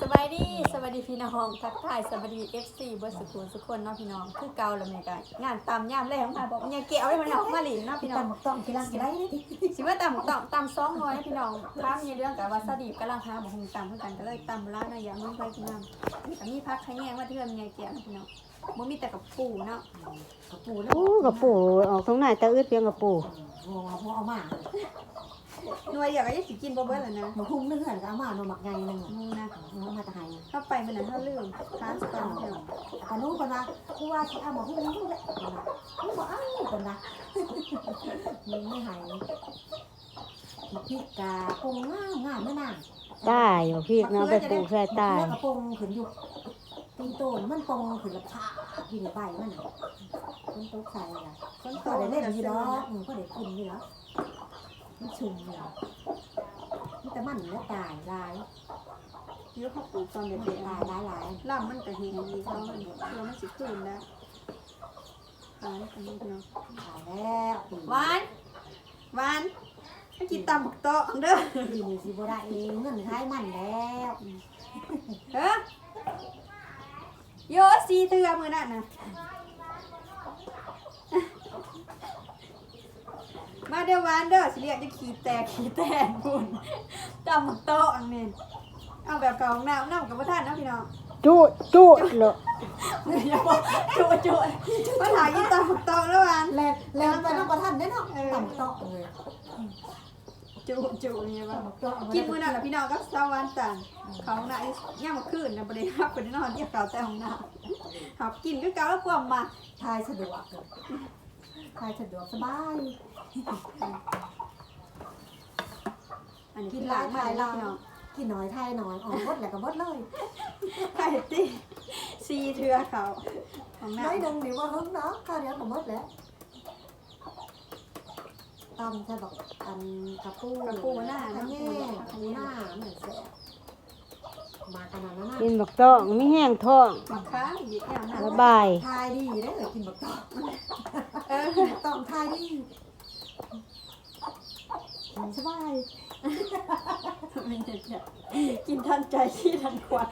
สบายดีสวัสดีพี่น้องทักทายสวัสดี FC เบอร์สุขุมสุขคนเนาะพี่น้องคือเก่าแล้วแม่กันงานตามย่ามแรงมาบอกอย่าเกี่ยวให้มันออกมาหลินเนาะพี่น้องตำต้องกีฬากีฬาได้ดิสิว่าตำตำตำซองน้อยนะพี่น้องพามในเรื่องกับวาซาดิบกำลังหาบอกคงตำเพื่อกันก็เลยตำร้านนะอย่างน้องไปพี่น้องมีแต่มีพักขยแยงว่าที่เรื่องไงเกี่ยวนะพี่น้องมันมีแต่กับปูเนาะกระปูแล้วโอ้กระปูออกตรงไหนตะอึดเพียงกระปูโอ้โหเอามา หน่วยอยากให้สิกินบ่เบิ้ลเลยนะหนูพุ่งนึกเหินก็เอามาหนูหมักไงนึงมูนะเอามาตะไคร้เข้าไปมันนั้นเขาลืมทานสตอร์พี่น้องแต่นู้นคนละกูว่าที่เอามาพุ่งนึกเลยคนละกูบอกอ้าวคนละมึงไม่หายมาพริกกาปงง่ามง่ามไม่นานตายบ่พี่เนาะไปปลูกใส่ตายกระปงขึ้นอยู่ตีโตนมันปงขึ้นละผ้ากินใบมันมันตกใส่ละคนก็โตได้ได้เล่นเล่นออยู่ยู่แล้แล้ววก็ได้กินอยู่แล้ว มันชุ่มเลยมันแต่มันแล้วตายลายยุคเขาปลูกตอนมันเด็กๆตายลายลายล่ำมันก็เห็นดีเขามันเราไม่สิคืนนะหวานอันนี้เนาะตายแล้วปีหวานหวานให้กินตำบักโตะเด้อปีนี้สิบ่ได้เองเงินท้ายมันแล้วเฮ้อโยซีเตือมือนั่นนะ มาเด้อหวานเด้อสิเรียกจะขี่แตกขี่แตกบุญตำบักโตะอันนี้เอาแบบเก่าของน้ำน้ำกับพระท่านเนาะพี่น้องจุจุเลยอย่าบอกจุจุมาถ่ายกินตำบักโตะแล้วหวานแล้วแล้วไปน้องประทันได้เนาะต่ำโต๊ะเลยจุจุนี่ว่าต่ำโต๊ะกินมื้อนั้นน่ะพี่น้องก็สวรรค์ตันเขาหน้าย่ามมาคืนน่ะบ่ได้รับไปนอนเที่ยวเก่าแต่ของหน้าหับกินคือเก่าแล้วความมาทายสะดวก ทายสะดวกสบาย อันนี้กินหลายมาแล้วพี่น้องกินน้อยทายน้อยออกบดแล้วก็บดเลยไข่ติซีเทือเขาของหน้าน้อยหนึ่งเดี๋ยวว่าเฮิงเนาะข้าวเดียวก็บดแล้วตำใช่บอกตำกระปูกระปูหน้าอันน้ำนี้ปูอันนี้หน้าเหมือนเสียมาขนาดนั้นนะกินบักต้องมีแห้งท้องมาค้างอีกอย่างนั้นระบายทายดีได้เลยกินบักตอง เออต้องทายดีสบายไม่ใช่จ้ะกินทันใจขี้ทันควัน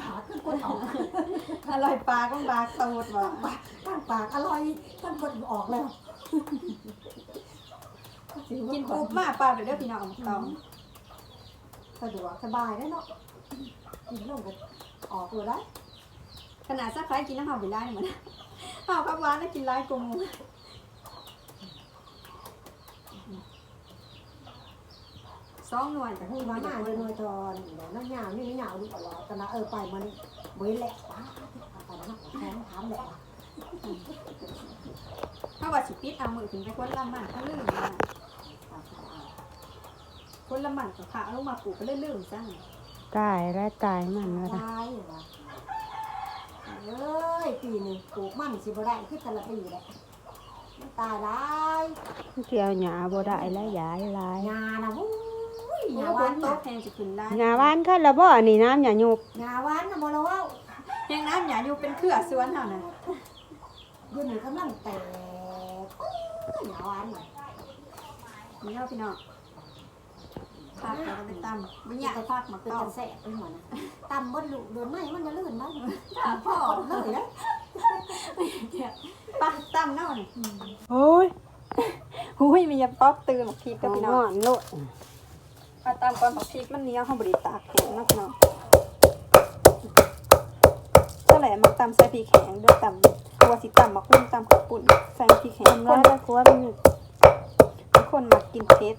ขาขึ้นกดออกอร่อยปลาก็ปลาโตดว่ะตั้งปากอร่อยตั้งกดออกแล้ว กินปุ๊บมาปลาเดี๋ยวเด้อพี่น้องเอามาตองสะดวกสบายได้เนาะกินลงกันออกเลยได้ขนาดสักคล้ายกินน้ำหอมไปไล่เหมือน ข้าวกับหวานได้กินไล่กลมสองหน่วยแต่ให้มาหน้าเลยหน่วยตอนเดี๋ยวน้ำยาวนี่ไม่ยาวดีกว่าหรอแต่ละเออไปมันเว้ยแหละป้าไปนะแทนถามแหละถ้าว่าสิปิดเอามือถึงไปคนละมันถ้าลืมนะคนละมันกับขาลงมาปลูกก็เลยลืมซะตายแล้วตายมันแล้วนะ ตายเหรอเอ้ย ปีหนึ่งปลูกมันสิบ่ได้ขึ้นแต่ละปีแหละมันตายหลายเที่ยวหญ้าบ่ได้แล้วยายหลายงานะวุ้ยโอ้งาคหวานนโตน่ะแทงจะขึ้นได้หญ้าหวานคันละบ่อันนี้น้ำหญ้าหยุกงาหวานนะบ่ละว่าแหงน้ำหยาอยู่เป็นเครือสวนเท่านั้นเดี๋ยวนี้กำลังแตกงาหวานน่ะนี่เราพี่น้องพักเราก็ไปตำไม่อยากพักมาเป็นต้อกันแสบไปหมดนะตำบดลูกโดนไหมมันจะลื่นไหมพ่อ เลยนะ ปะตำเน่านี่โอ้ยหุ้ยมียาป๊อปตื่นบอกพีกต้ก็องพี่นน้องอนโลดปลาตามก่อนบอกพีกมันเหนี้ยวเขาบริตากแข็งนะพี่น้องเท่าไหร่มาตำใส่พีแข็งด้วยตำตัวสิตำมาคุ้มตำขับปุ่นใส่พีแข็งทำคร้านยแล้วกลัวมันหยุดคนมากินเผ็ด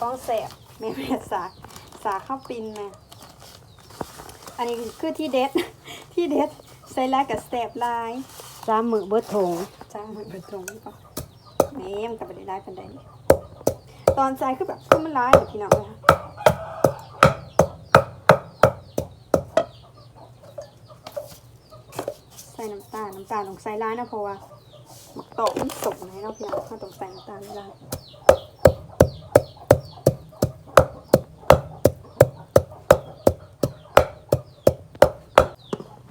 ต้องแสบแม่แม่สากสากข้าวปินนะ อันนี้คือที่เด็ด ที่เด็ดใส่ลายกับแสบลายสามมื้อเบิดถงจ้างมือเป็นตรงนี้ปะแม่มันกับไปได้ปันใดตอนใจคือแบบคือมันร้ายอยู่พี่น้องเลยค่ะใส่น้ำตาลน้ำตาลต้องใส่ร้ายนะเพราะว่าหมักโตะมันสุกให้เราะพี่น้องเราต้องใส่น้ำตาลร้าย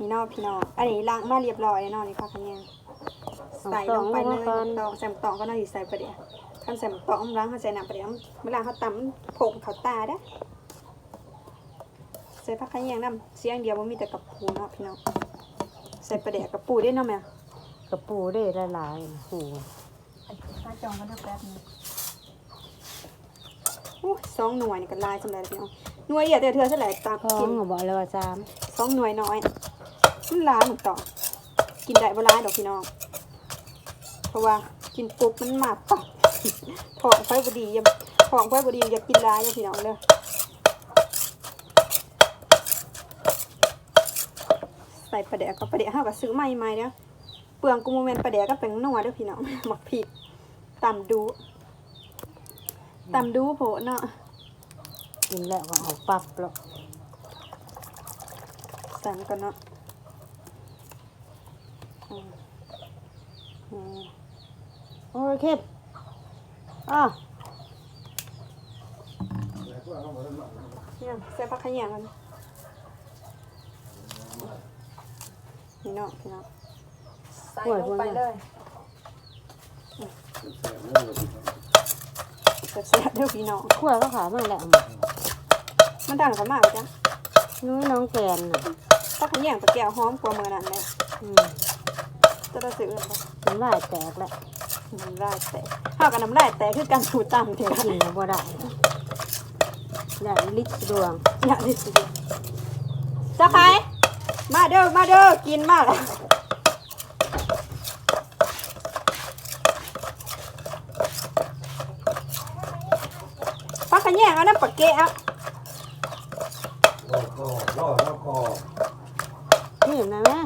พี่น้องพี่น้องอันนี้ล้างมาเรียบร้อยแล้วเนาะนี่ค่ะพี่เนี่ยใส่ลงไปเลยตองใส่ตองก็น่าจะใส่ไปเดี๋ยวคันใส่หมกตอกล้างเขาใส่น้ำปลาเดี๋ยวเวลาเขาตำผงเขาตาได้อใส่ผักขะแยงน้ำเสียงเดียวว่ามีแต่กับปูเนาะพี่น้องใส่ปลาแดกกับปูได้เนาะแม่กระปูได้หลายๆหูถ้าจองกันแป๊บนึงอู้สองหน่วยนี่ก็ลายสำหรับพี่น้องหน่วยเดียวแต่เธอเท่าไหร่ตามท้องกินก็บอกเลยว่าสามสองหน่วยน้อย มันล้าหมกตอกกินได้บ่ร้ายดอกพี่น้อง เพราะว่ากินปุ๊บมันมาปักท้องไฟบดีอย่าท้องไฟบดีอย่ากินร้ายอย่าพี่น้องเด้อใส่ปลาแดกกับปลาแดกห้ากับซื้อใหม่ใหม่เด้อเปลืองกูโมเมนปลาแดกก็เป็นนัวเด้อพี่น้องหมักผิดตำดูตำดูโผเนาะกินแล้วก็เอาปรับแล้วใส่มันก่อนเนาะอืมอืม โอ้ยเข้มอ้อเนี่ยใส่ผักขะแยงกันนี่เนาะพี่น้องใส่ลงไปเลยเสียบๆเด้อพี่น้องขั้วก็ขามาแล้วมันดังกันมากเลยจ้ะนู้นน้องแกนน่ะผักขะแยงปลาแก้วหอมกว่ามือนั่นเลยอืม จะได้ซื้อไปน้ำลายแตกแล้วน้ำลายแตกข้าวกับน้ำลายแตกคือการสูตรตำเถอะกินแล้วบ่ได้ได้ลิตรดวงอยากที่สุดเจ้าใครมาเด้อมาเด้อกินมากเลยผักขะแยงเอาน้ำปลาแก้วนี่นะแม่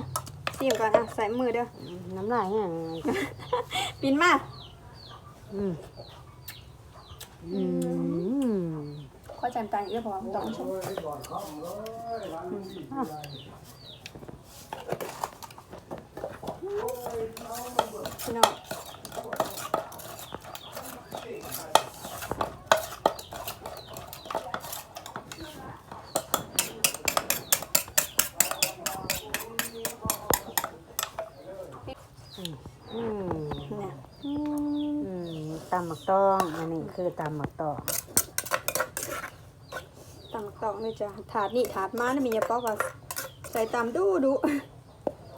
ซีมก่อนอะใส่มือเด้อน้ำลายแห้งปินมาอืมอืมข้อจำตังเอื้อพอต้องชมพี่น้องอืม เนี่ย อืมตำหมักต้องอันนี้คือตำหมักต้องตำตอกเลยจ้ะถาดนี่ถาดมานะมีอย่าป๊อกว่าใส่ตำดูดู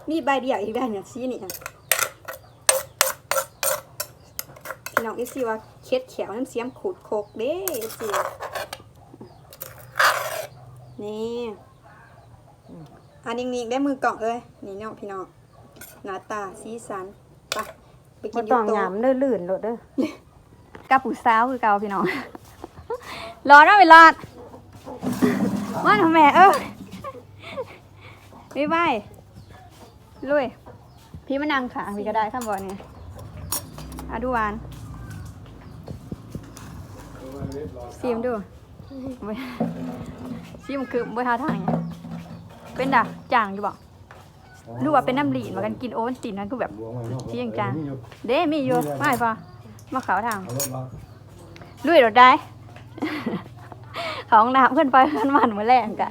นี่ใบเดียวอีกได้เนี่ยซีนี่อะพี่น้องเอซีว่าเคล็ดแขวน้ำเสียมขูดโคกเด้เอซีนี่อันนี้นี่ได้มือกล่องเลยนี่เนาะพี่น้องหน้าตาสีสันไปไปกิบ่นอต้ยู่องโต๊ะยำเด้อลื่นโลดเด้อ กับผู้สาวคือเก่าพี่น้อง รอนะเวลาดมาทำแม่เออบ๊ายบายลุย พี่มานั่งขาพี่ก็ได้ข้ามบอลเนี่ยอะดูวานซีมดูซีมคือบ่ท่าทางเนี่ยเป็นดักจางอยู่บอกดูว่าเป็นน้ำหลีนมากันกินโอวันตินนั่นคือแบบเที่ยงจางเด้มีอยู่ไม่พอ มาเขาทางลุยรถได้ ของน้ำขึ้นไปขึ้นมันมือแรงกะ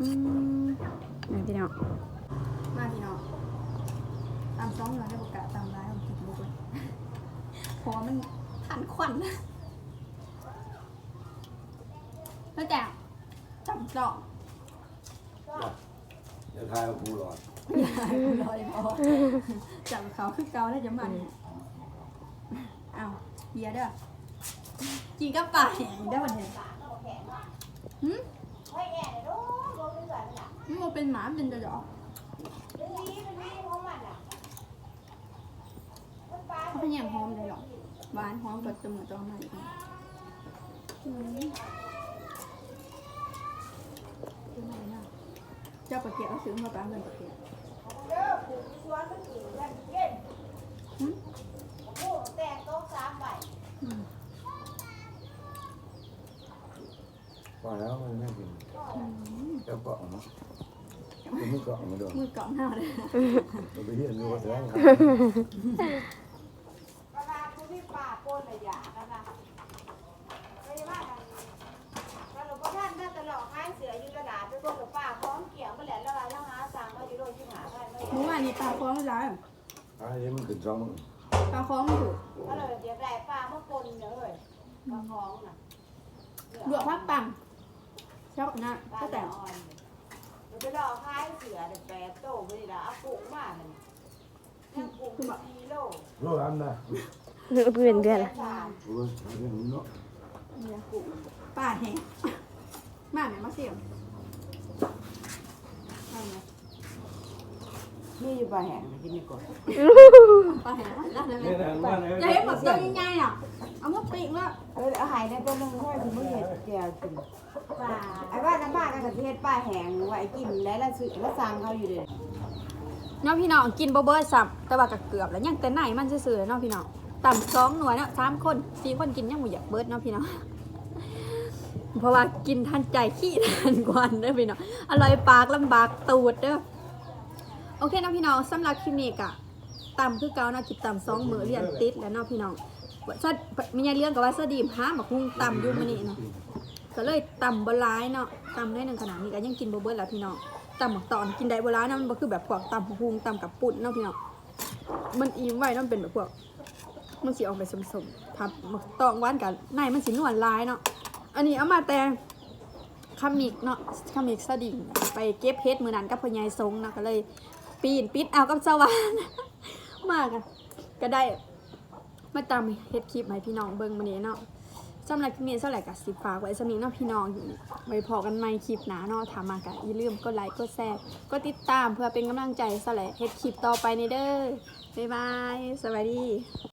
อืมนี่พี่น้องมาพี่น้องตามซ้องเราได้ประกาศตามร้ายของกินบุกเลยพอมันทันควันแล้วแต่จำจอง จะทายมาพูหรอรอเลยพอจำเขาคือเกาแล้วจะมันเอาวเบียร์เด้อกินกับป่าแห้งได้อวันนี้หืมมันเป็นหมาเป็นจะหรอเขาพยายามหอมเลยหรอหวานหอมกับจมูกตัวมันอีกอืมเจ้าปลาเกี๊ยวเอาซื้อมาปลาเงินปลาเกี๊ยวว่าแล้วมันไม่กินเจ้าเกาะเนาะคุณไม่เกาะมาด้วยมือเกาะหน้าเลยเราไปเรียนรู้ว่าแสดงครับ เวลาผู้ที่ป่าโกนระยะนะคะไม่ว่ากันแล้วหลวงพ่อท่านท่านตลอดให้เสืออยู่ตลาดไปโก ป่าพร้อมเกี่ยวมาแหละแล้วแล้าสั่งมาอยู่โดยที่หาได้ไม่เมื่อวานนี้ตาฟ้องร้ายไอ้มันขึ้นสองมือปลาคล้องมันถูกก็เลยเดี๋ยวได้ปลาเมื่อปนเลยปลาคล้องน่ะลวกพักปังชอบนะปลาก็แต่แต่อ่อนเราไปรอคายเสือเด็กแปดโตไม่ได้ละเอาปุกมาเลยยังปุกสี่โลรู้อันนะเนื้อเพื่อนเดือนละสามรู้เรื่องนี้เนาะปลาแห้งมาไหมมาเสียมมาไหม นี่อยู่ปลาแห้งกินไม่กดปลาแห้งแล้วนะนี่นะว่าเนี่ยจะเห็นแบบตัวใหญ่ๆอะเอามาปิ้งแล้วเออเอาหายในตัวนึงค่อยถึงมื่อเห็ดแก้วกินปลาไอ้บ้านน้ำบ้านกันกับเทศปลาแห้งไว้กินแล้วละซื้อแล้วสั่งเขาอยู่เลยเนาะพี่น้องกินบ่เบิดซ้ำแต่ว่าก็เกือบแล้วยังแต่ไหนมันซื่อๆเนาะพี่น้องต่ำสองหน่วยเนาะสามคนสี่คนกินยังบ่อยากเบิดเนาะพี่น้องเพราะว่ากินทันใจขี้ทันกวันเด้อพี่น้องอร่อยปากลำบากตูดเด้อโอเคเนาะพี่น้องสำหรับคลิปนี้ก็ต่ำคือเก่านาะคิดต่ำสองมือเรียนติดแล้วเนาะพี่น้องว่าซะมีเลี้ยงกับว่าสดีมหาบักฮุงต่ำอยู่มื้อนี้เนาะก็เลยต่ำบลายเนาะต่ำได้หนึ่งขนาดนี้ก็ยังกินบเบิดแล้วพี่น้องต่ำบักตอนกินได้บลายเนาะมันบ่คือแบบพวกต่ำฮุงต่ำกับปุ่นเนาะพี่น้องมันอิ่มไว้เนาะมันเป็นแบบพวก มันสิออกไปสมๆทับบักตองวานกับในมันสินวลลายเนาะอันนี้เอามาแต่คามิกเนาะคามิกสดิ่งไปเก็บเพชรมือนั้นกับพ่อใหญ่ทรงเนาะก็เลย ปีนปิดเอากับสวรรค์มากอะก็ได้มาตามเฮ็ดคลิปให้พี่น้องเบิ่งมาเนี้เนาะสำหรับคลิปนี้เท่าไหร่ก็สิฝากไว้สำนี้เนาะพี่น้องไว้พอกันใหม่คลิปหนาเนาะถามมาก็อย่าลืมกดไลค์กดแชร์กดติดตามเพื่อเป็นกำลังใจสำหรับเฮ็ดคลิปต่อไปในเด้อบ๊ายบาย สวัสดี